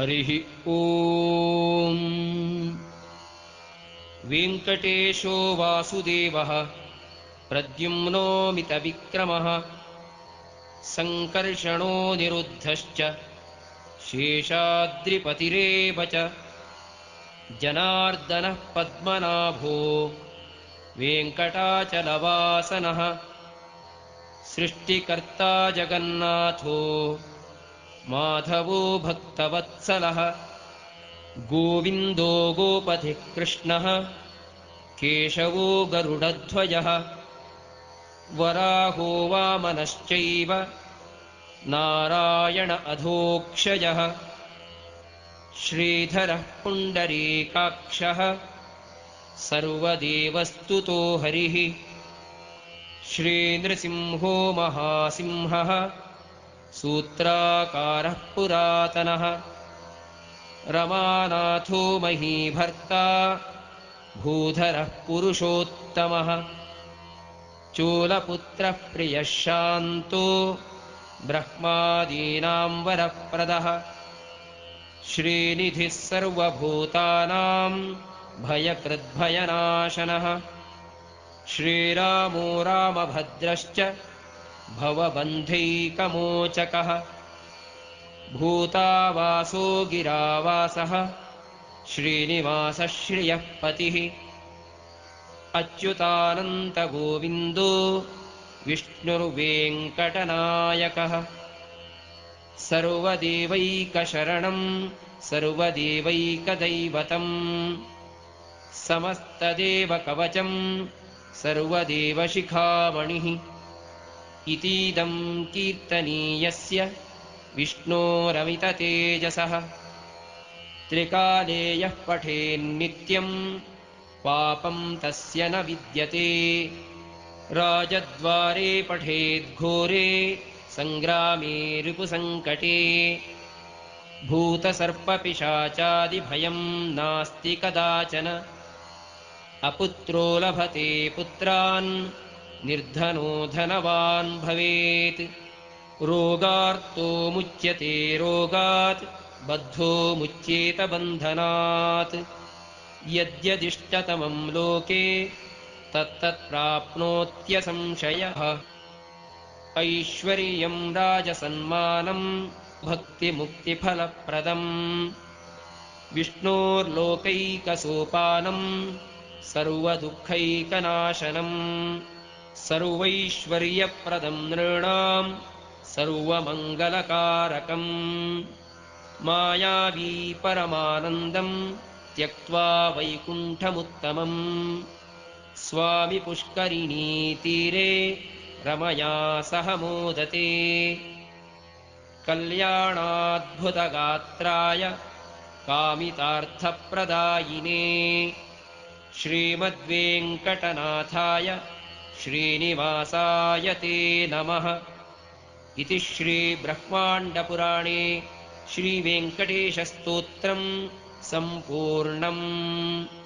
हरिः ॐ। वेङ्कटेशो वासुदेवः प्रद्युम्नोमितविक्रमः सङ्कर्षणो निरुद्धश्च शेषाद्रिपतिरेव च जनार्दनः पद्मनाभो वेङ्कटाचलवासनः सृष्टिकर्ता जगन्नाथो माधवो भक्तवत्सलः। गोविन्दो गोपधिः कृष्णः केशवो गरुडध्वजः। वराहो वामनश्चैव। नारायण अधोक्षयः श्रीधरः पुण्डरीकाक्षः। सर्वदेवस्तुतो हरिः। श्रीनृसिंहो महासिंहः सूत्राकारः पुरातनः। रमानाथो महीभर्ता भूधरः पुरुषोत्तमः। चोलपुत्रः प्रियः शान्तो ब्रह्मादीनां वरप्रदः। श्रीनिधिः सर्वभूतानां भयकृद्भयनाशनः। श्रीरामो रामभद्रश्च भवबन्धैकमोचकः। भूतावासो गिरावासः। श्रीनिवासः श्रियः पतिः। अच्युतानन्तगोविन्दो विष्णुर्वेङ्कटनायकः। सर्वदेवैकशरणं सर्वदेवैकदैवतम्। समस्तदेवकवचं सर्वदेवशिखामणिः इतीदं कीर्तनीयस्य विष्णोरमिततेजसः। त्रिकाले यः पठेन्नित्यं पापं तस्य न विद्यते। राजद्वारे पठेद्घोरे सङ्ग्रामे रिपुसङ्कटे भूतसर्पपिशाचादिभयं नास्ति कदाचन। अपुत्रो लभते पुत्रान् निर्धनो धनवान् भवेत्। रोगार्तो मुच्यते रोगात् बद्धो मुच्येत बन्धनात्। यद्यदिष्टतमं लोके तत्तत्प्राप्नोत्यसंशयः ऐश्वर्यं राजसन्मानं भक्तिमुक्तिफलप्रदम्। विष्णोर्लोकैकसोपानं सर्वदुःखैकनाशनम् सर्वैश्वर्यप्रदं नृणां सर्वमङ्गलकारकम् मायावी परमानन्दं त्यक्त्वा वैकुण्ठमुत्तमम् स्वामिपुष्करिणीतीरे रमया सह मोदते। कल्याणाद्भुतगात्राय कामितार्थप्रदायिने। श्रीमद्वेङ्कटनाथाय श्रीनिवासाय ते नमः। इति श्रीब्रह्माण्डपुराणे श्रीवेङ्कटेशस्तोत्रम् सम्पूर्णम्